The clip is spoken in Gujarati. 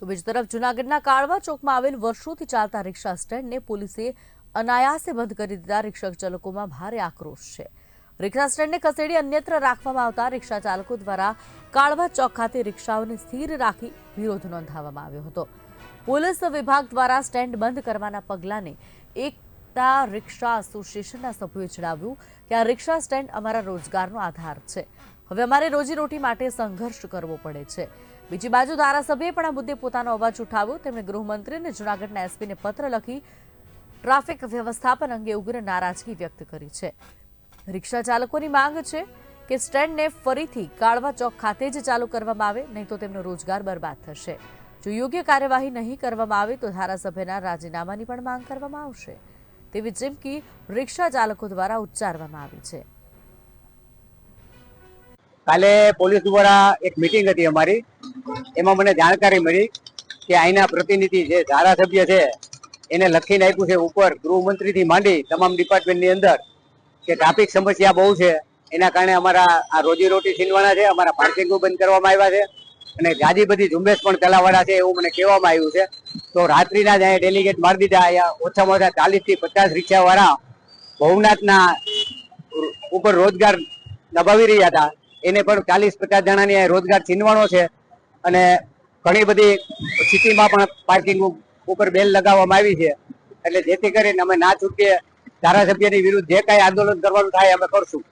તો બીજી તરફ જૂનાગઢના કાળવા ચોકમાં આવેલ વર્ષોથી ચાલતા રિક્ષા સ્ટેન્ડને પોલીસે અનાયાસે બંધ કરી દીધા. રિક્ષા ચાલકોમાં ભારે આક્રોશ છે. રિક્ષા સ્ટેન્ડને ખસેડી અન્યત્ર રાખવામાં આવતા રિક્ષા ચાલકો દ્વારા કાળવા ચોક ખાતે રિક્ષાઓને સ્થિર રાખી વિરોધ નોંધાવવામાં આવ્યો હતો. પોલીસ વિભાગ દ્વારા સ્ટેન્ડ બંધ કરવાના પગલાંને એકતા રિક્ષા એસોસિએશનના સભ્યોએ જણાવ્યું કે આ રિક્ષા સ્ટેન્ડ અમારા રોજગારનો આધાર છે. હવે અમારે રોજીરોટી માટે સંઘર્ષ કરવો પડે છે. બીજી બાજુ ધારાસભ્યએ પણ આ મુદ્દે પોતાનો અવાજ ઉઠાવ્યો. તેમણે ગૃહમંત્રી અને જૂનાગઢના એસપીને પત્ર લખી ટ્રાફિક વ્યવસ્થાપન અંગે ઉગ્ર નારાજગી વ્યક્ત કરી છે. રિક્ષા ચાલકોની માંગ છે કે સ્ટેન્ડને ફરીથી કાળવા ચોક ખાતે જ ચાલુ કરવામાં આવે, નહીં તો તેમનો રોજગાર બરબાદ થશે. જો યોગ્ય કાર્યવાહી નહીં કરવામાં આવે તો ધારાસભ્યના રાજીનામાની પણ માંગ કરવામાં આવશે. તેવી ચીમકી રિક્ષા ચાલકો દ્વારા ઉચ્ચારવામાં આવી છે. કાલે પોલીસ દ્વારા એક મિટિંગ હતી અમારી. એમાં મને જાણકારી મળી કે અહીંના પ્રતિનિધિ જે ધારાસભ્ય છે, એને લખીને આપ્યું છે ઉપર ગૃહમંત્રીથી માંડી તમામ ડિપાર્ટમેન્ટની અંદર કે ટ્રાફિક સમસ્યા બહુ છે. એના કારણે અમારા આ રોજીરોટી છીનવાના છે, અમારા પાર્કિંગો બંધ કરવામાં આવ્યા છે અને જાજી બધી ઝુંબેશ પણ ચલાવવાના છે એવું મને કહેવામાં આવ્યું છે. તો રાત્રિના જ અહીંયા ડેલિગેટ મારી દીધા અહીંયા ઓછામાં ઓછા ચાલીસથી પચાસ રિક્ષાવાળા ભવનાથના ઉપર રોજગાર દબાવી રહ્યા હતા. એને પણ ચાલીસ પચાસ જણાની રોજગાર છીનવાનો છે અને ઘણી બધી સિટીમાં પણ પાર્કિંગ ઉપર બેલ લગાવવામાં આવી છે. એટલે જેથી કરીને અમે ના છૂટીએ ધારાસભ્યની વિરુદ્ધ જે કાંઈ આંદોલન કરવાનું થાય અમે કરશું.